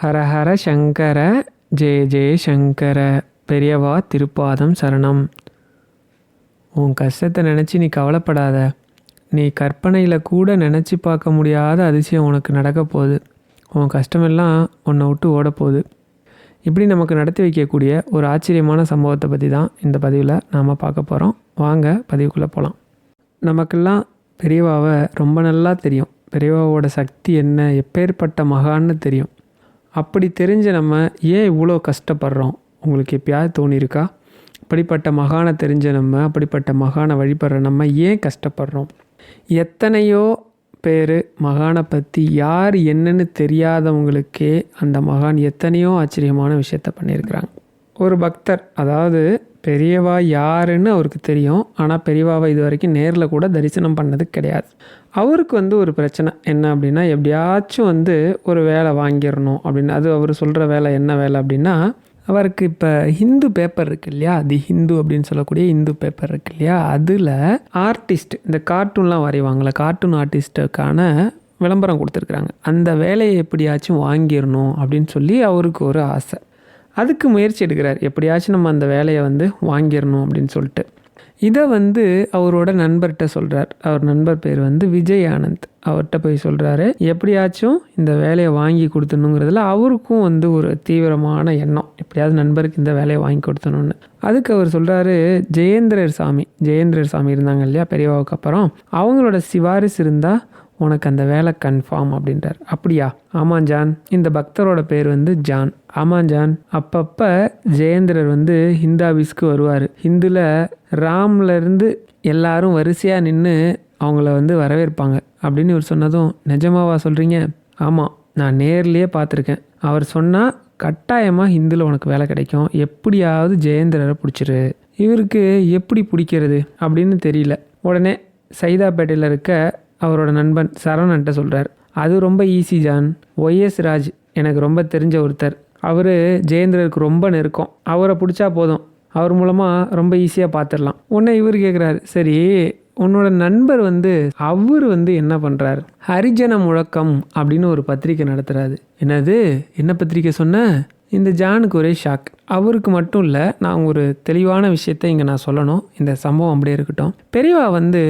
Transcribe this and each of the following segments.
ஹரஹர சங்கர ஜெய ஜெய சங்கர பெரியவா திருப்பாதம் சரணம். உன் கஷ்டத்தை நினச்சி நீ கவலைப்படாத. நீ கற்பனையில் கூட நினச்சி பார்க்க முடியாத அதிசயம் உனக்கு நடக்க போகுது. உன் கஷ்டமெல்லாம் உன்னை விட்டு ஓடப்போகுது இப்படி நமக்கு நடத்தி வைக்கக்கூடிய ஒரு ஆச்சரியமான சம்பவத்தை பற்றி தான் இந்த பதிவில் நாம் பார்க்க போகிறோம் வாங்க பதிவுக்குள்ளே போகலாம் நமக்கெல்லாம் பெரியவாவை ரொம்ப நல்லா தெரியும். பெரியவாவோட சக்தி என்ன எப்பேற்பட்ட மகான்னு தெரியும். அப்படி தெரிஞ்ச நம்ம ஏன் இவ்வளோ கஷ்டப்படுறோம்? உங்களுக்கு எப்பயாவது தோணியிருக்கா? அப்படிப்பட்ட மகானை தெரிஞ்ச நம்ம அப்படிப்பட்ட மகானை வழிபடுற நம்ம ஏன் கஷ்டப்படுறோம்? எத்தனையோ பேர் மகானை பற்றி யார் என்னன்னு தெரியாதவங்களுக்கே அந்த மகான் எத்தனையோ ஆச்சரியமான விஷயத்த பண்ணியிருக்கிறாங்க. ஒரு பக்தர் அதாவது பெரியவா யாருன்னு அவருக்கு தெரியும். ஆனால் பெரியவாவை இது வரைக்கும் நேரில் கூட தரிசனம் பண்ணது கிடையாது. அவருக்கு வந்து ஒரு பிரச்சனை என்ன அப்படின்னா எப்படியாச்சும் வந்து ஒரு வேலை வாங்கிடணும் அப்படின்னு. அது அவர் சொல்கிற வேலை என்ன வேலை அப்படின்னா அவருக்கு இப்போ ஹிந்து பேப்பர் இருக்கு இல்லையா? தி ஹிந்து அப்படின்னு சொல்லக்கூடிய ஹிந்து பேப்பர் இருக்கு இல்லையா? அதில் ஆர்டிஸ்ட் இந்த கார்ட்டூன்லாம் வரைவாங்களே கார்ட்டூன் ஆர்டிஸ்ட்டுக்கான விளம்பரம் கொடுத்துருக்குறாங்க. அந்த வேலையை எப்படியாச்சும் வாங்கிடணும் அப்படின்னு சொல்லி அவருக்கு ஒரு ஆசை. அதுக்கு முயற்சி எடுக்கிறார். எப்படியாச்சும் நம்ம அந்த வேலையை வந்து வாங்கிடணும் அப்படின்னு சொல்லிட்டு. இதை வந்து அவரோட நண்பர்கிட்ட சொல்கிறார் அவர் நண்பர் பேர் வந்து விஜய் ஆனந்த். அவர்கிட்ட போய் சொல்கிறாரு எப்படியாச்சும் இந்த வேலையை வாங்கி கொடுத்தணுங்கிறதுல அவருக்கும் வந்து ஒரு தீவிரமான எண்ணம். எப்படியாவது நண்பருக்கு இந்த வேலையை வாங்கி கொடுத்தணும்னு அதுக்கு அவர் சொல்கிறாரு ஜெயேந்திரர் சாமி. ஜெயேந்திரர் சாமி இருந்தாங்க இல்லையா பெரியவாவுக்கு அப்புறம். அவங்களோட சிவாரிசு இருந்தால் உனக்கு அந்த வேலை கன்ஃபார்ம் அப்படின்றார். அப்படியா? ஆமாம் ஜான். இந்த பக்தரோட பேர் வந்து ஜான். ஆமாம் ஜான். அப்பப்போ ஜெயேந்திரர் வந்து ஹிந்தாபீஸ்க்கு வருவார். ஹிந்துல ராம்லேருந்து எல்லாரும் வரிசையாக நின்று அவங்கள வந்து வரவேற்பாங்க. அப்படின்னு இவர் சொன்னதும் நிஜமாவா சொல்கிறீங்க ஆமாம் நான் நேர்லேயே பார்த்துருக்கேன். அவர் சொன்னால் கட்டாயமாக ஹிந்தில் உனக்கு வேலை கிடைக்கும். எப்படியாவது ஜெயேந்திரரை பிடிச்சிரு. இவருக்கு எப்படி பிடிக்கிறது? அப்படின்னு தெரியல. உடனே சைதாப்பேட்டையில் இருக்க அவரோட நண்பன் சரவணன்ட்ட சொல்கிறார் அது ரொம்ப ஈஸி ஜான் ஒய்எஸ் ராஜ் எனக்கு ரொம்ப தெரிஞ்ச ஒருத்தர். அவர் ஜெயேந்திரருக்கு ரொம்ப நெருக்கம். அவரை பிடிச்சா போதும். அவர் மூலமாக ரொம்ப ஈஸியாக பார்த்துடலாம் உடனே இவர் கேட்குறாரு சரி உன்னோட நண்பர் வந்து அவர் வந்து என்ன பண்ணுறாரு ஹரிஜன முழக்கம் அப்படின்னு ஒரு பத்திரிக்கை நடத்துகிறாரு என்னது? என்ன பத்திரிக்கை சொன்ன? இந்த ஜானுக்கு ஒரே ஷாக் அவருக்கு மட்டும் இல்லை நான் ஒரு தெளிவான விஷயத்தை இங்கே நான் சொல்லணும். இந்த சம்பவம் அப்படியே இருக்கட்டும். பெரியவா வந்து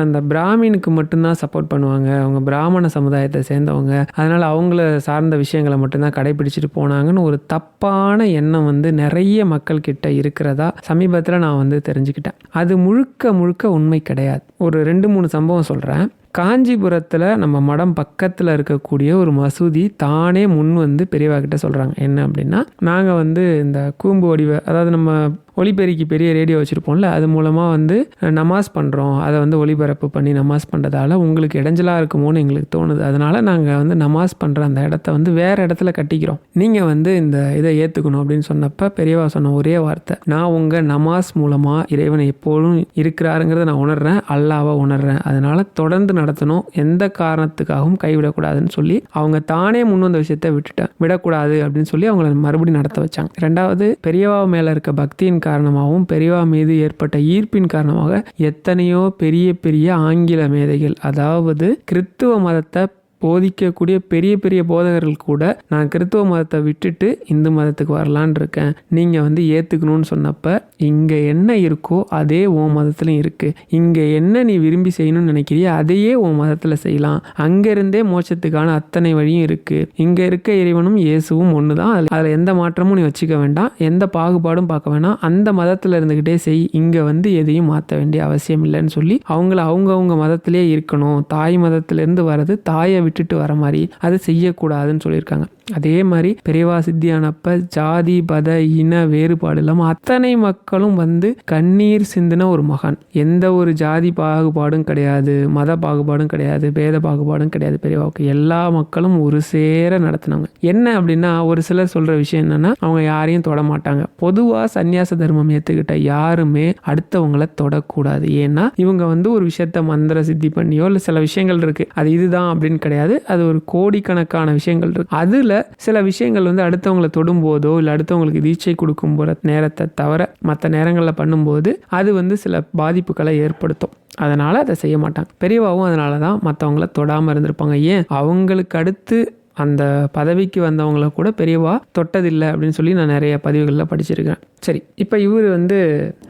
அந்த பிராமினுக்கு மட்டும்தான் சப்போர்ட் பண்ணுவாங்க. அவங்க பிராமண சமுதாயத்தை சேர்ந்தவங்க. அதனால் அவங்கள சார்ந்த விஷயங்களை மட்டும்தான் கடைபிடிச்சிட்டு போனாங்கன்னு ஒரு தப்பான எண்ணம் வந்து நிறைய மக்கள் கிட்ட இருக்கிறதா சமீபத்தில் நான் வந்து தெரிஞ்சுக்கிட்டேன். அது முழுக்க முழுக்க உண்மை கிடையாது. ஒரு ரெண்டு மூணு சம்பவம் சொல்கிறேன் காஞ்சிபுரத்தில் நம்ம மடம் பக்கத்தில் இருக்கக்கூடிய ஒரு மசூதி தானே முன் வந்து பெரியவா கிட்ட சொல்கிறாங்க என்ன அப்படின்னா நாங்கள் வந்து இந்த கூம்பு வடிவ அதாவது நம்ம ஒளிபெருக்கி பெரிய ரேடியோ வச்சுருப்போம்ல அது மூலமாக வந்து நமாஸ் பண்ணுறோம் அதை வந்து ஒளிபரப்பு பண்ணி நமாஸ் பண்ணுறதால உங்களுக்கு இடைஞ்சலாக இருக்குமோன்னு எங்களுக்கு தோணுது. அதனால் நாங்கள் வந்து நமாஸ் பண்ணுற அந்த இடத்த வந்து வேறு இடத்துல கட்டிக்கிறோம். நீங்கள் வந்து இந்த இதை ஏற்றுக்கணும் அப்படின்னு சொன்னப்போ பெரியவா சொன்ன ஒரே வார்த்தை நான் உங்கள் நமாஸ் மூலமாக இறைவனை எப்போதும் இருக்கிறாருங்கிறத நான் உணர்றேன். அல்லாவை உணர்றேன். அதனால் தொடர்ந்து நடத்தணும். எந்த காரணத்துக்காகவும் கைவிடக்கூடாதுன்னு சொல்லி அவங்க தானே முன் வந்த விஷயத்த விட்டுட்டேன். விடக்கூடாது அப்படின்னு சொல்லி அவங்கள மறுபடியும் நடத்த வச்சாங்க. ரெண்டாவது பெரியவா மேலே இருக்க பக்தியின் காரணமாகவும் பெரியவா மீது ஏற்பட்ட ஈர்ப்பின் காரணமாக எத்தனையோ பெரிய பெரிய ஆங்கில மேதைகள் அதாவது கிறித்துவ மதத்தை போதிக்கக்கூடிய பெரிய பெரிய போதகர்கள் கூட நான் கிறித்துவ மதத்தை விட்டுட்டு இந்து மதத்துக்கு வரலான் இருக்கேன். நீங்கள் வந்து ஏற்றுக்கணும்னு சொன்னப்ப இங்கே என்ன இருக்கோ அதே உன் மதத்துலையும் இருக்குது இங்கே என்ன நீ விரும்பி செய்யணும்னு நினைக்கிறியோ அதையே உன் மதத்தில் செய்யலாம். அங்கேருந்தே மோட்சத்துக்கான அத்தனை வழியும் இருக்குது இங்கே இருக்க இறைவனும் இயேசுவும் ஒன்று தான் அதில் அதில் எந்த மாற்றமும் நீ வச்சுக்க வேண்டாம். எந்த பாகுபாடும் பார்க்க வேணாம். அந்த மதத்தில் இருந்துக்கிட்டே செய். இங்கே வந்து எதையும் மாற்ற வேண்டிய அவசியம் இல்லைன்னு சொல்லி அவங்கள அவங்கவுங்க மதத்திலே இருக்கணும். தாய் மதத்திலேருந்து வர்றது தாயை விட்டுட்டு வர மாதிரி அது செய்யக்கூடாதுன்னு சொல்லியிருக்காங்க. அதே மாதிரி பெரியவா சித்தியானப்ப ஜாதி பத இன வேறுபாடு இல்லாமல் அத்தனை மக்களும் வந்து கண்ணீர் சிந்தின ஒரு மகான். எந்த ஒரு ஜாதி பாகுபாடும் கிடையாது மத பாகுபாடும் கிடையாது பேத பாகுபாடும் கிடையாது பெரியவாவுக்கு. எல்லா மக்களும் ஒரு சேர நடத்தினாங்க என்ன அப்படின்னா ஒரு சிலர் சொல்கிற விஷயம் என்னன்னா அவங்க யாரையும் தொட மாட்டாங்க. பொதுவாக சன்னியாச தர்மம் ஏற்றுக்கிட்ட யாருமே அடுத்தவங்களை தொடக்கூடாது. ஏன்னா இவங்க வந்து ஒரு விஷயத்த மந்திர சித்தி பண்ணியோ இல்லை சில விஷயங்கள் இருக்குது அது இதுதான் அப்படின்னு கிடையாது. அது ஒரு கோடிக்கணக்கான விஷயங்கள் இருக்கு. அதில் சில விஷயங்கள் வந்து அடுத்தவங்களை தொடும்போதோ இல்லை அடுத்தவங்களுக்கு தீட்சை கொடுக்கும் போகிற நேரத்தை தவிர மற்ற நேரங்களில் பண்ணும்போது அது வந்து சில பாதிப்புகளை ஏற்படுத்தும். அதனால் அதை செய்ய மாட்டாங்க. பெரியவாவும் அதனால தான் மற்றவங்கள தொடாமல் இருந்திருப்பாங்க. ஏன்? அவங்களுக்கு அடுத்து அந்த பதவிக்கு வந்தவங்கள கூட பெரியவா தொட்டதில்லை அப்படின்னு சொல்லி நான் நிறைய பதிவுகளில் படிச்சிருக்கேன் சரி இப்போ இவர் வந்து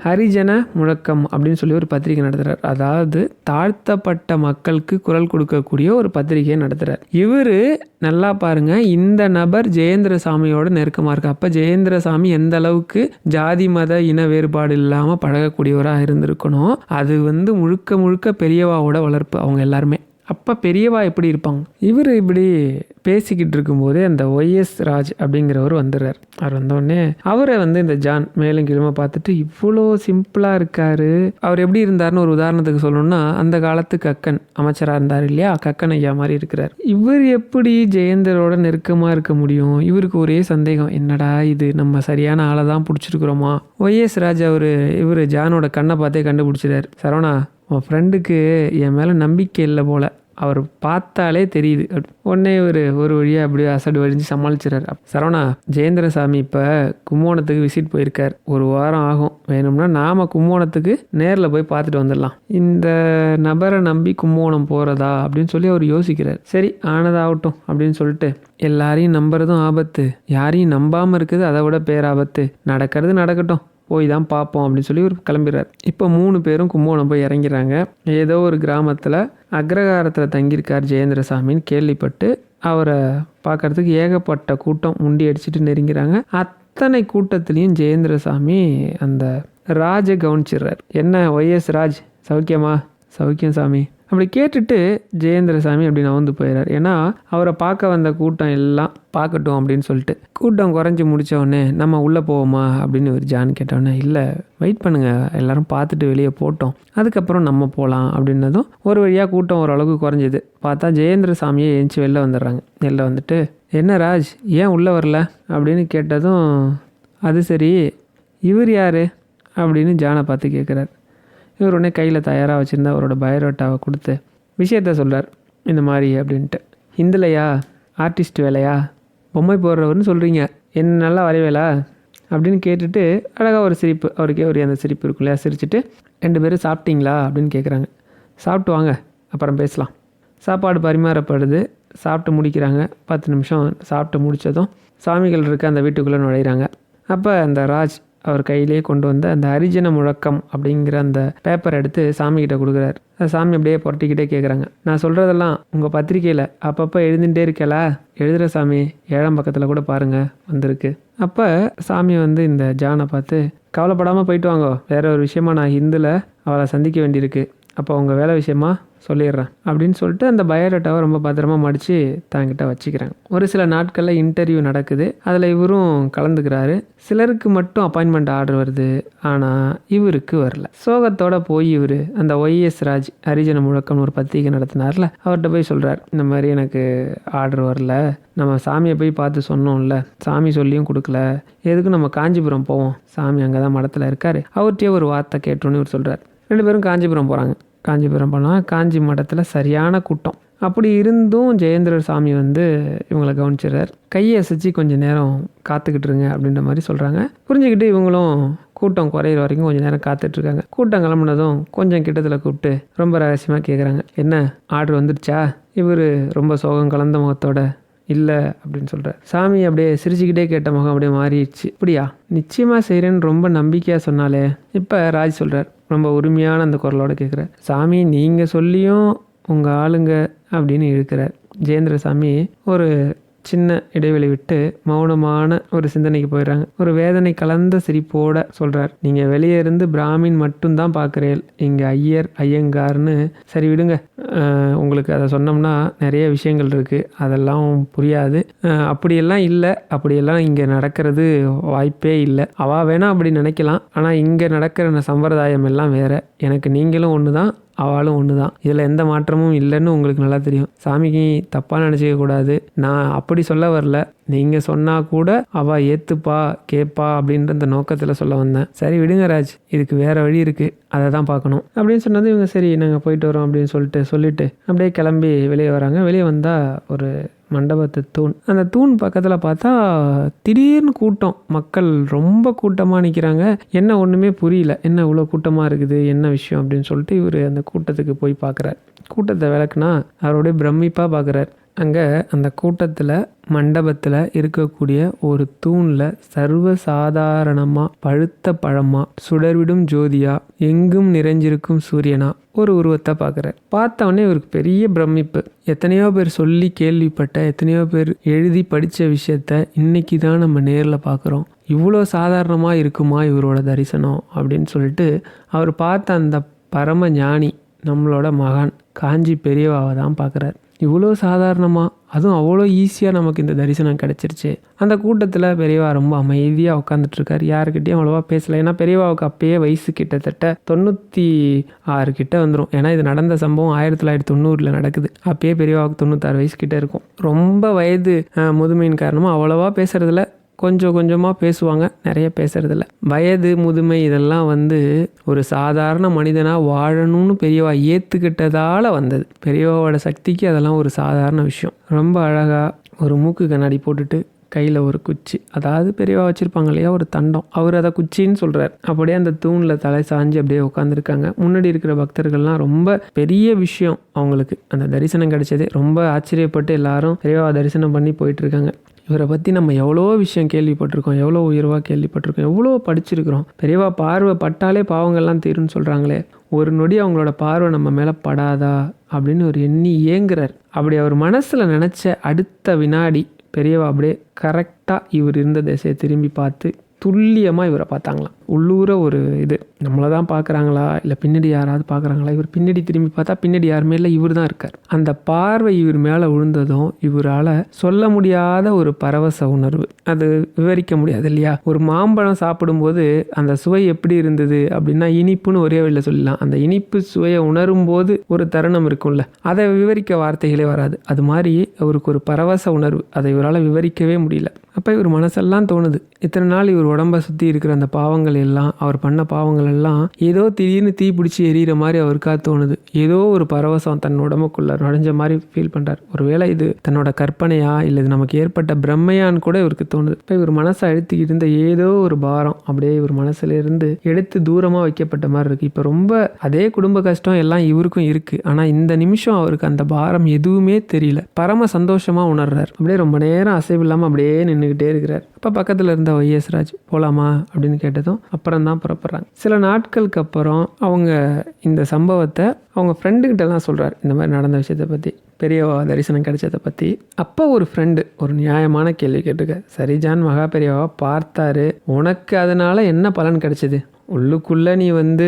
ஹரிஜன முழக்கம் அப்படின்னு சொல்லி ஒரு பத்திரிகை நடத்துகிறார் அதாவது தாழ்த்தப்பட்ட மக்களுக்கு குரல் கொடுக்கக்கூடிய ஒரு பத்திரிகையை நடத்துகிறார் இவர் நல்லா பாருங்க இந்த நபர் ஜெயேந்திர சாமியோட நெருக்கமாக இருக்கு அப்போ ஜெயேந்திர சாமி எந்த அளவுக்கு ஜாதி மத இன வேறுபாடு இல்லாமல் பழகக்கூடியவராக இருந்திருக்கணும். அது வந்து முழுக்க முழுக்க பெரியவாவோட வளர்ப்பு அவங்க எல்லாருமே. அப்போ பெரியவா எப்படி இருப்பாங்க? இவர் இப்படி பேசிக்கிட்டு இருக்கும்போது அந்த ஒய்எஸ் ராஜ் அப்படிங்கிறவர் வந்துடுறார். அவர் வந்தோடனே அவரை வந்து இந்த ஜான் மேலும் கீழுமா பார்த்துட்டு இவ்வளோ சிம்பிளாக இருக்காரு. அவர் எப்படி இருந்தாருன்னு ஒரு உதாரணத்துக்கு சொல்லணும்னா அந்த காலத்து கக்கன் அமைச்சராக இருந்தார் இல்லையா? கக்கன் ஐயா மாதிரி இருக்கிறார். இவர் எப்படி ஜெயந்தரோட நெருக்கமாக இருக்க முடியும்? இவருக்கு ஒரே சந்தேகம் என்னடா இது? நம்ம சரியான ஆளை தான் பிடிச்சிருக்கிறோமா? ஒய்எஸ் ராஜ் அவர் இவர் ஜானோட கண்ணை பார்த்தே கண்டுபிடிச்சிட்டார். சரவணா உன் ஃப்ரெண்டுக்கு என் மேலே நம்பிக்கை இல்லை போல். அவர் பார்த்தாலே தெரியுது. உடனே ஒரு ஒரு வழியாக அப்படியே அசடு வழிஞ்சு சமாளிச்சிடறாரு சரவணா சரவணா ஜெயேந்திரசாமி இப்போ கும்போணத்துக்கு விசிட் போயிருக்கார். ஒரு வாரம் ஆகும். வேணும்னா நாம் கும்போணத்துக்கு நேரில் போய் பார்த்துட்டு வந்துடலாம். இந்த நபரை நம்பி கும்போணம் போகிறதா அப்படின்னு சொல்லி அவர் யோசிக்கிறார். சரி ஆனதாகட்டும் அப்படின்னு சொல்லிட்டு எல்லாரையும் நம்புறதும் ஆபத்து. யாரையும் நம்பாமல் இருக்குது அதை விட பேராபத்து. நடக்கிறது நடக்கட்டும். போய் தான் பார்ப்போம் அப்படின்னு சொல்லி ஒரு கிளம்பிடுறார். இப்போ மூணு பேரும் கும்போணம் போய் இறங்கிறாங்க. ஏதோ ஒரு கிராமத்தில் அக்ரகாரத்தில் தங்கியிருக்கார் ஜெயேந்திரசாமின்னு கேள்விப்பட்டு அவரை பார்க்கறதுக்கு ஏகப்பட்ட கூட்டம் முண்டி அடிச்சுட்டு நெருங்கிறாங்க. அத்தனை கூட்டத்துலேயும் ஜெயேந்திரசாமி அந்த ராஜை கவனிச்சிடுறார். என்ன ஒய்எஸ் ராஜ் சௌக்கியமா? சௌக்கியம் சாமி. அப்படி கேட்டுட்டு ஜெயேந்திரசாமி அப்படி நவந்து போயிடுறார் ஏன்னா அவரை பார்க்க வந்த கூட்டம் எல்லாம் பார்க்கட்டும் அப்படின்னு சொல்லிட்டு. கூட்டம் குறைஞ்சி முடித்தவொடனே நம்ம உள்ளே போவோமா? அப்படின்னு ஒரு ஜான் கேட்டோடனே இல்லை வெயிட் பண்ணுங்கள் எல்லோரும் பார்த்துட்டு வெளியே போட்டோம். அதுக்கப்புறம் நம்ம போகலாம் அப்படின்னதும் ஒரு வழியாக கூட்டம் ஓரளவுக்கு குறைஞ்சிது. பார்த்தா ஜெயேந்திரசாமியை எழுந்துச்சி வெளில வந்துடுறாங்க. வெளில வந்துட்டு என்ன ராஜ் ஏன் உள்ளே வரல? அப்படின்னு கேட்டதும் அது சரி இவர் யார்? அப்படின்னு ஜானை பார்த்து கேட்குறாரு இவர் உடனே கையில் தயாராக வச்சுருந்தா அவரோட பயோடேட்டாவை கொடுத்து விஷயத்த சொல்கிறார் இந்த மாதிரி அப்படின்ட்டு. இந்தலையா? ஆர்டிஸ்ட் வேலையா? பொம்மை போடுறவர்னு சொல்கிறீங்க என்ன நல்லா வரைவேலா? அப்படின்னு கேட்டுட்டு அழகாக ஒரு சிரிப்பு அவருக்கே ஒரு அந்த சிரிப்பு இருக்கும் இல்லையா? சிரிச்சுட்டு ரெண்டு பேரும் சாப்பிட்டீங்களா? அப்படின்னு கேட்குறாங்க சாப்பிட்டு வாங்க அப்புறம் பேசலாம். சாப்பாடு பரிமாறப்படுது. சாப்பிட்டு முடிக்கிறாங்க. பத்து நிமிஷம் சாப்பிட்டு முடித்ததும் சாமிகள் இருக்க அந்த வீட்டுக்குள்ளே நுழையிறாங்க. அப்போ அந்த ராஜ் அவர் கையிலேயே கொண்டு வந்த அந்த ஹரிஜன முழக்கம் அப்படிங்கிற அந்த பேப்பர் எடுத்து சாமிகிட்ட கொடுக்குறாரு. சாமி அப்படியே புரட்டிக்கிட்டே கேட்குறாங்க நான் சொல்கிறதெல்லாம் உங்கள் பத்திரிக்கையில் அப்பப்போ எழுதிட்டே இருக்கலா? எழுதுகிற சாமி ஏழாம் பக்கத்தில் கூட பாருங்கள் வந்திருக்கு. அப்போ சாமி வந்து இந்த ஜானை பார்த்து கவலைப்படாமல் போயிட்டு வாங்கோ. வேற ஒரு விஷயமா நான் ஹிந்தில் அவளை சந்திக்க வேண்டியிருக்கு. அப்போ உங்கள் வேலை விஷயமா சொல்லிடுறேன். அப்படின்னு சொல்லிட்டு அந்த பயோடேட்டாவை ரொம்ப பத்திரமா மடித்து தாங்கிட்ட வச்சுக்கிறாங்க ஒரு சில நாட்களில் இன்டர்வியூ நடக்குது. அதில் இவரும் கலந்துக்கிறாரு. சிலருக்கு மட்டும் அப்பாயின்மெண்ட் ஆர்டர் வருது. ஆனால் இவருக்கு வரல. சோகத்தோட போய் இவர் அந்த ஒய்எஸ் ராஜ் ஹரிஜன முழக்கம்னு ஒரு பத்திரிகை நடத்தினார்ல அவர்கிட்ட போய் சொல்கிறார் இந்த மாதிரி எனக்கு ஆர்டர் வரல. நம்ம சாமியை போய் பார்த்து சொன்னோம்ல. சாமி சொல்லியும் கொடுக்கல. எதுக்கு நம்ம காஞ்சிபுரம் போவோம்? சாமி அங்கே தான் மடத்தில் இருக்கார். அவர்கிட்டயே ஒரு வார்த்தை கேட்டோன்னு இவர் சொல்கிறார் ரெண்டு பேரும் காஞ்சிபுரம் போகிறாங்க காஞ்சிபுரம் போனால் காஞ்சி மடத்தில் சரியான கூட்டம். அப்படி இருந்தும் ஜெயேந்திரர் சாமி வந்து இவங்களை கவனிச்சிடுறார். கையை அசைச்சு கொஞ்சம் நேரம் காத்துக்கிட்டு இருங்க அப்படின்ற மாதிரி சொல்கிறாங்க புரிஞ்சுக்கிட்டு இவங்களும் கூட்டம் குறையிற வரைக்கும் கொஞ்சம் நேரம் காத்துட்ருக்காங்க கூட்டம் கிளம்புனதும் கொஞ்சம் கிட்டத்தில் கூப்பிட்டு ரொம்ப ரகசியமாக கேட்குறாங்க என்ன? ஆர்டர் வந்துடுச்சா இவர் ரொம்ப சோகம் கலந்த முகத்தோட இல்லை அப்படின்னு சொல்கிறார் சாமி அப்படியே சிரிச்சுக்கிட்டே கேட்ட முகம் அப்படியே மாறிடுச்சு. அப்படியா நிச்சயமாக செய்கிறேன்னு ரொம்ப நம்பிக்கையாக சொன்னாலே? இப்போ ராஜ் சொல்கிறார் ரொம்ப உரிமையான அந்த குரலோட கேட்குறார் சாமி நீங்கள் சொல்லியும் உங்கள் ஆளுங்க அப்படின்னு இருக்கிறார் ஜெயேந்திர சாமி ஒரு சின்ன இடைவெளி விட்டு மௌனமான ஒரு சிந்தனைக்கு போயிடுறாங்க. ஒரு வேதனை கலந்த சிரிப்போட சொல்கிறார் நீங்கள் வெளியே இருந்து பிராமின் மட்டும்தான் பார்க்குறேன். இங்கே ஐயர் ஐயங்கார்னு சரி விடுங்க. உங்களுக்கு அதை சொன்னோம்னா நிறைய விஷயங்கள் இருக்குது அதெல்லாம் புரியாது. அப்படியெல்லாம் இல்லை. அப்படியெல்லாம் இங்கே நடக்கிறது வாய்ப்பே இல்லை. அவா வேணா அப்படி நினைக்கலாம். ஆனால் இங்கே நடக்கிற சம்பிரதாயம் எல்லாம் வேற. எனக்கு நீங்களும் ஒன்று தான் அவளும் ஒன்று தான் இதில் எந்த மாற்றமும் இல்லைன்னு உங்களுக்கு நல்லா தெரியும். சாமிக்கு தப்பாக நினச்சிக்க கூடாது. நான் அப்படி சொல்ல வரல. நீங்கள் சொன்னால் கூட அவள் ஏற்றுப்பா கேட்பா அப்படின்ற அந்த நோக்கத்தில் சொல்ல வந்தேன். சரி விடுங்க ராஜ். இதுக்கு வேறு வழி இருக்குது அதை தான் பார்க்கணும். அப்படின்னு சொன்னது இவங்க சரி நாங்கள் போயிட்டு வரோம் அப்படின்னு சொல்லிட்டு சொல்லிவிட்டு அப்படியே கிளம்பி வெளியே வராங்க. வெளியே வந்தால் ஒரு மண்டபத்து தூண். அந்த தூண் பக்கத்தில் பார்த்தா திடீர்னு கூட்டம். மக்கள் ரொம்ப கூட்டமாக நிற்கிறாங்க என்ன ஒன்றுமே புரியல. என்ன இவ்வளோ கூட்டமாக இருக்குது? என்ன விஷயம்? அப்படின்னு சொல்லிட்டு இவர் அந்த கூட்டத்துக்கு போய் பார்க்குறார். கூட்டத்தை விளக்குனா அவருடைய பிரமிப்பாக பார்க்குறார். அங்கே அந்த கூட்டத்தில் மண்டபத்தில் இருக்கக்கூடிய ஒரு தூணில் சர்வ சாதாரணமாக பழுத்த பழமாக சுடர்விடும் ஜோதியா எங்கும் நிறைஞ்சிருக்கும் சூரியனா ஒரு உருவத்தை பார்க்குறார் பார்த்தவொடனே இவருக்கு பெரிய பிரமிப்பு. எத்தனையோ பேர் சொல்லி கேள்விப்பட்ட எத்தனையோ பேர் எழுதி படித்த விஷயத்த இன்னைக்கு தான் நம்ம நேரில் பார்க்குறோம் இவ்வளோ சாதாரணமாக இருக்குமா இவரோட தரிசனம் அப்படின்னு சொல்லிட்டு அவர் பார்த்த அந்த பரம ஞானி நம்மளோட மகான் காஞ்சி பெரியவாவை தான் பார்க்குறாரு இவ்வளோ சாதாரணமாக அதுவும் அவ்வளோ ஈஸியாக நமக்கு இந்த தரிசனம் கிடச்சிருச்சு. அந்த கூட்டத்தில் பெரியவா ரொம்ப அமைதியாக உட்காந்துட்ருக்கார் யாருக்கிட்டேயும் அவ்வளோவா பேசலை. ஏன்னா பெரியவாவுக்கு அப்பயே வயசு கிட்டத்தட்ட தொண்ணூற்றி ஆறு கிட்ட வந்துடும் ஏன்னா இது நடந்த சம்பவம் ஆயிரத்தி தொள்ளாயிரத்தி தொண்ணூறில் நடக்குது. அப்பயே பெரியவாவுக்கு தொண்ணூத்தாறு வயசு கிட்ட இருக்கும். ரொம்ப வயது முதுமையின் காரணமாக அவ்வளோவா பேசுகிறதுல கொஞ்சம் கொஞ்சமாக பேசுவாங்க. நிறைய பேசுறதில்ல. வயது முதுமை இதெல்லாம் வந்து ஒரு சாதாரண மனிதனாக வாழணும்னு பெரியவா ஏற்றுக்கிட்டதால் வந்தது. பெரியவாவோட சக்திக்கு அதெல்லாம் ஒரு சாதாரண விஷயம். ரொம்ப அழகாக ஒரு மூக்கு கண்ணாடி போட்டுட்டு கையில் ஒரு குச்சி. அதாவது பெரியவா வச்சுருப்பாங்க இல்லையா? ஒரு தண்டம். அவர் அதை குச்சின்னு சொல்கிறார் அப்படியே அந்த தூணில் தலை சாஞ்சு அப்படியே உட்காந்துருக்காங்க முன்னாடி இருக்கிற பக்தர்கள்லாம் ரொம்ப பெரிய விஷயம் அவங்களுக்கு. அந்த தரிசனம் கிடைச்சதே. ரொம்ப ஆச்சரியப்பட்டு எல்லாரும் பெரியவா தரிசனம் பண்ணி போயிட்டுருக்காங்க இவரை பற்றி நம்ம எவ்வளோ விஷயம் கேள்விப்பட்டிருக்கோம் எவ்வளோ உயர்வாக கேள்விப்பட்டிருக்கோம் எவ்வளோ படிச்சிருக்கிறோம். பெரியவா பார்வை பட்டாலே பாவங்கள்லாம் தீரும்னு சொல்கிறாங்களே ஒரு நொடி அவங்களோட பார்வை நம்ம மேலே படாதா அப்படின்னு ஒரு எண்ணி ஏங்குறார். அப்படி அவர் மனசில் நினச்ச அடுத்த வினாடி பெரியவா அப்படியே கரெக்டாக இவர் இருந்த திசையை திரும்பி பார்த்து துல்லியமாக இவரை பார்த்தாங்களாம். உள்ளூர ஒரு இது. நம்மளை தான் பார்க்குறாங்களா இல்லை பின்னாடி யாராவது பார்க்குறாங்களா இவர் பின்னாடி திரும்பி பார்த்தா பின்னாடி யாருமே இல்லை இவர் தான் இருக்கார். அந்த பார்வை இவர் மேலே விழுந்ததும் இவரால் சொல்ல முடியாத ஒரு பரவச உணர்வு. அது விவரிக்க முடியாது இல்லையா? ஒரு மாம்பழம் சாப்பிடும்போது அந்த சுவை எப்படி இருந்தது அப்படின்னா இனிப்புன்னு ஒரே வழியில் சொல்லலாம் அந்த இனிப்பு சுவையை உணரும் போது ஒரு தருணம் இருக்கும்ல அதை விவரிக்க வார்த்தைகளே வராது. அது மாதிரி அவருக்கு ஒரு பரவச உணர்வு. அதை இவரால் விவரிக்கவே முடியல. அப்போ இவர் மனசெல்லாம் தோணுது. இத்தனை நாள் இவர் உடம்பை சுற்றி இருக்கிற அந்த பாவங்கள் எல்லாம் அவர் பண்ண பாவங்கள் எல்லாம் ஏதோ திடீர்னு தீ பிடிச்சி எரியிற மாதிரி அவருக்கா தோணுது. ஏதோ ஒரு பரவசம் தன் உடம்புக்குள்ள நுழைஞ்ச மாதிரி ஃபீல் பண்ணுறார் ஒருவேளை இது தன்னோட கற்பனையா இல்லை இது நமக்கு ஏற்பட்ட பிரம்மையான்னு கூட இவருக்கு தோணுது. இப்போ இவர் மனசை அழுத்திக்கிட்டு இருந்த ஏதோ ஒரு பாரம் அப்படியே இவர் மனசுல இருந்து எடுத்து தூரமாக வைக்கப்பட்ட மாதிரி இருக்கு. இப்போ ரொம்ப அதே குடும்ப கஷ்டம் எல்லாம் இவருக்கும் இருக்கு. ஆனால் இந்த நிமிஷம் அவருக்கு அந்த பாரம் எதுவுமே தெரியல. பரம சந்தோஷமா உணர்றார். அப்படியே ரொம்ப நேரம் அசைவில்லாமல் அப்படியே நின்றுக்கிட்டே இருக்கிறார். அப்போ பக்கத்தில் இருந்த ஒய்எஸ் ராஜ் அப்படின்னு கேட்டதும் அப்புறம் தான் புறப்படுறாங்க. சில நாட்களுக்கு அப்புறம் அவங்க இந்த சம்பவத்தை அவங்க ஃப்ரெண்டுக்கிட்டலாம் சொல்கிறார் இந்த மாதிரி நடந்த விஷயத்தை பற்றி பெரியவா தரிசனம் கிடைச்சதை பற்றி அப்போ ஒரு ஃப்ரெண்டு ஒரு நியாயமான கேள்வி கேட்டுக்க சரிஜான் மகா பெரியவா பார்த்தாரு. உனக்கு அதனால் என்ன பலன் கிடைச்சிது? உள்ளுக்குள்ளே நீ வந்து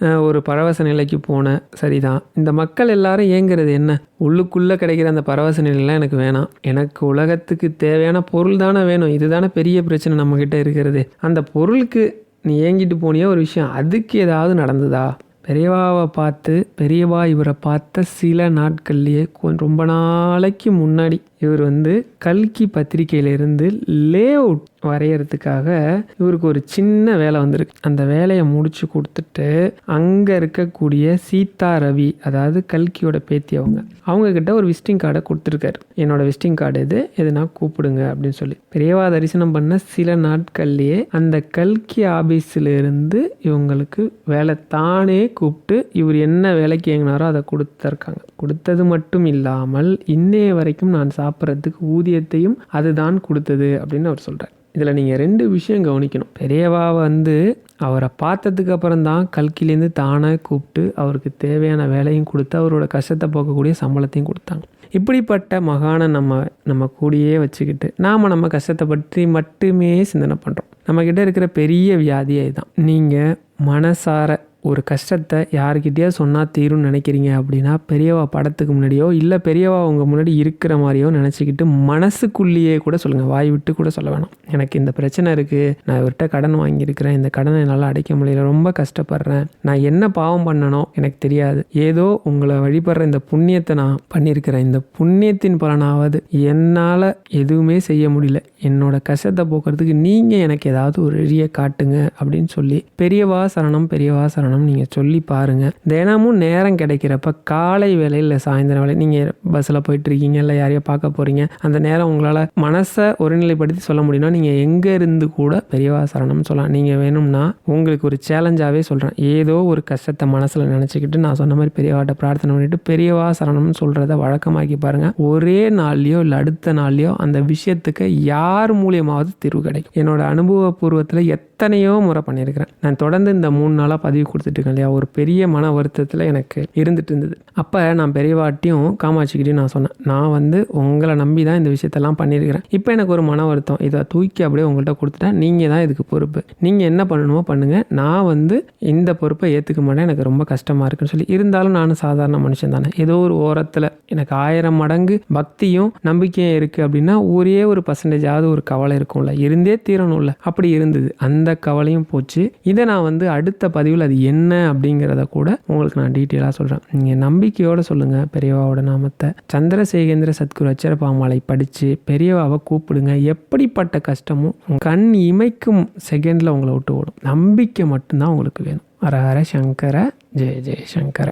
ஒரு பரவச நிலைக்கு போன. சரிதான். இந்த மக்கள் எல்லாரும் ஏங்குறது என்ன? உள்ளுக்குள்ளே கிடைக்கிற அந்த பரவச நிலையெல்லாம் எனக்கு வேணாம். எனக்கு உலகத்துக்கு தேவையான பொருள் தானே வேணும். இதுதானே பெரிய பிரச்சனை நம்மக்கிட்ட இருக்கிறது. அந்த பொருளுக்கு நீ ஏங்கிட்டு போனியே ஒரு விஷயம். அதுக்கு ஏதாவது நடந்ததா? பெரியவாவை பார்த்து பெரியவா இவரை பார்த்த சில நாட்கள்லேயே ரொம்ப நாளைக்கு முன்னாடி இவர் வந்து கல்கி பத்திரிகையிலிருந்து லே அவுட் வரைகிறதுக்காக இவருக்கு ஒரு சின்ன வேலை வந்திருக்கு. அந்த வேலையை முடிச்சு கொடுத்துட்டு அங்கே இருக்கக்கூடிய சீதா ரவி அதாவது கல்கியோட பேத்தி அவங்க அவங்கக்கிட்ட ஒரு விசிட்டிங் கார்டை கொடுத்துருக்காரு. என்னோட விசிட்டிங் கார்டு இது எதுனா கூப்பிடுங்க அப்படின்னு சொல்லி. பெரியவா தரிசனம் பண்ண சில நாட்கள்லேயே அந்த கல்கி ஆபீஸ்ல இருந்து இவங்களுக்கு வேலை தானே கூப்பிட்டு இவர் என்ன வேலைக்கு இயங்கினாரோ அதை கொடுத்துருக்காங்க. கொடுத்தது மட்டும் இல்லாமல் இன்னைய வரைக்கும் நான் சாப்பிட்றதுக்கு ஊதியத்தையும் அதுதான் கொடுத்தது அப்படின்னு அவர் சொல்கிறார் இதில் நீங்கள் ரெண்டு விஷயம் கவனிக்கணும். பெரியவா வந்து அவரை பார்த்ததுக்கு அப்புறம் தான் கல்கிலேருந்து தானே கூப்பிட்டு அவருக்கு தேவையான வேலையும் கொடுத்து அவரோட கஷ்டத்தை போக்கக்கூடிய சம்பளத்தையும் கொடுத்தாங்க. இப்படிப்பட்ட மகானை நம்ம நம்ம கூடயே வச்சுக்கிட்டு நாம் நம்ம கஷ்டத்தை பற்றி மட்டுமே சிந்தனை பண்ணுறோம் நம்மக்கிட்ட இருக்கிற பெரிய வியாதியே இதுதான் நீங்கள் மனசார ஒரு கஷ்டத்தை யாருக்கிட்டேயோ சொன்னால் தீரும்னு நினைக்கிறீங்க அப்படின்னா பெரியவா படத்துக்கு முன்னாடியோ இல்லை பெரியவா உங்கள் முன்னாடி இருக்கிற மாதிரியோ நினச்சிக்கிட்டு மனசுக்குள்ளேயே கூட சொல்லுங்கள் வாய் விட்டு கூட சொல்ல வேணாம். எனக்கு இந்த பிரச்சனை இருக்குது நான் இவர்கிட்ட கடன் வாங்கியிருக்கிறேன். இந்த கடனை என்னால் அடைக்க முடியல. ரொம்ப கஷ்டப்படுறேன். நான் என்ன பாவம் பண்ணனோ எனக்கு தெரியாது. ஏதோ உங்களை வழிபடுற இந்த புண்ணியத்தை நான் பண்ணியிருக்கிறேன். இந்த புண்ணியத்தின் பலனாவது என்னால் எதுவுமே செய்ய முடியல. என்னோட கஷ்டத்தை போக்குறதுக்கு நீங்கள் எனக்கு ஏதாவது ஒரு வழியை காட்டுங்க அப்படின்னு சொல்லி பெரியவா சரணம் பெரியவா சரணம் சரணம் நீங்கள் சொல்லி பாருங்கள் தினமும் நேரம் கிடைக்கிறப்ப காலை வேலையில் சாயந்தரம் வேலை நீங்கள் பஸ்ஸில் போயிட்டுருக்கீங்க இல்லை யாரையோ பார்க்க போகிறீங்க அந்த நேரம் உங்களால் மனசை ஒருநிலைப்படுத்தி சொல்ல முடியும்னா நீங்கள் எங்கே இருந்து கூட பெரியவா சரணம்னு சொல்லலாம். நீங்கள் வேணும்னா உங்களுக்கு ஒரு சேலஞ்சாகவே சொல்கிறேன் ஏதோ ஒரு கஷ்டத்தை மனசில் நினச்சிக்கிட்டு நான் சொன்ன மாதிரி பெரியவாட்ட பிரார்த்தனை பண்ணிட்டு பெரியவா சரணம்னு சொல்கிறத வழக்கமாக்கி பாருங்கள் ஒரே நாள்லையோ இல்லை அடுத்த நாள்லையோ அந்த விஷயத்துக்கு யார் மூலியமாவது தீர்வு கிடைக்கும். என்னோட அனுபவபூர்வத்தில் எத்தனையோ முறை பண்ணியிருக்கிறேன். நான் தொடர்ந்து இந்த மூணு நாளாக பதிவு கொடுத்துட்டு இல்லையா? ஒரு பெரிய மன வருத்தத்தில் எனக்கு இருந்துட்டு இருந்தது. அப்போ நான் பெரியவாட்டியும் காமாட்சிக்கிட்டையும் நான் சொன்னேன் நான் வந்து உங்களை நம்பி தான் இந்த விஷயத்தெல்லாம் பண்ணியிருக்கிறேன். இப்போ எனக்கு ஒரு மன வருத்தம். இதை தூக்கி அப்படியே உங்கள்கிட்ட கொடுத்துட்டேன் நீங்கள் தான் இதுக்கு பொறுப்பு. நீங்கள் என்ன பண்ணணுமோ பண்ணுங்கள் நான் வந்து இந்த பொறுப்பை ஏற்றுக்க மாட்டேன். எனக்கு ரொம்ப கஷ்டமாக இருக்குன்னு சொல்லி. இருந்தாலும் நானும் சாதாரண மனுஷன் தானே. ஏதோ ஒரு ஓரத்தில் எனக்கு ஆயிரம் மடங்கு பக்தியும் நம்பிக்கையும் இருக்குது அப்படின்னா ஒரே ஒரு பர்சன்டேஜாவது ஒரு கவலை இருக்கும்ல. இருந்தே தீரணும்ல. அப்படி இருந்தது. அந்த எந்த கவலையும் போச்சு. இதை நான் வந்து அடுத்த பதிவில் அது என்ன அப்படிங்கிறத கூட உங்களுக்கு நான் டீட்டெயிலாக சொல்கிறேன் நீங்கள் நம்பிக்கையோடு சொல்லுங்கள் பெரியவாவோட நாமத்தை. சந்திரசேகேந்திர சத்குரு அச்சரபாமாலை படித்து பெரியவாவை கூப்பிடுங்க. எப்படிப்பட்ட கஷ்டமும் கண் இமைக்கும் செகண்டில் உங்களை விட்டு ஓடும். நம்பிக்கை மட்டும்தான் உங்களுக்கு வேணும். ஹர ஹர சங்கர ஜெய ஜெய சங்கர.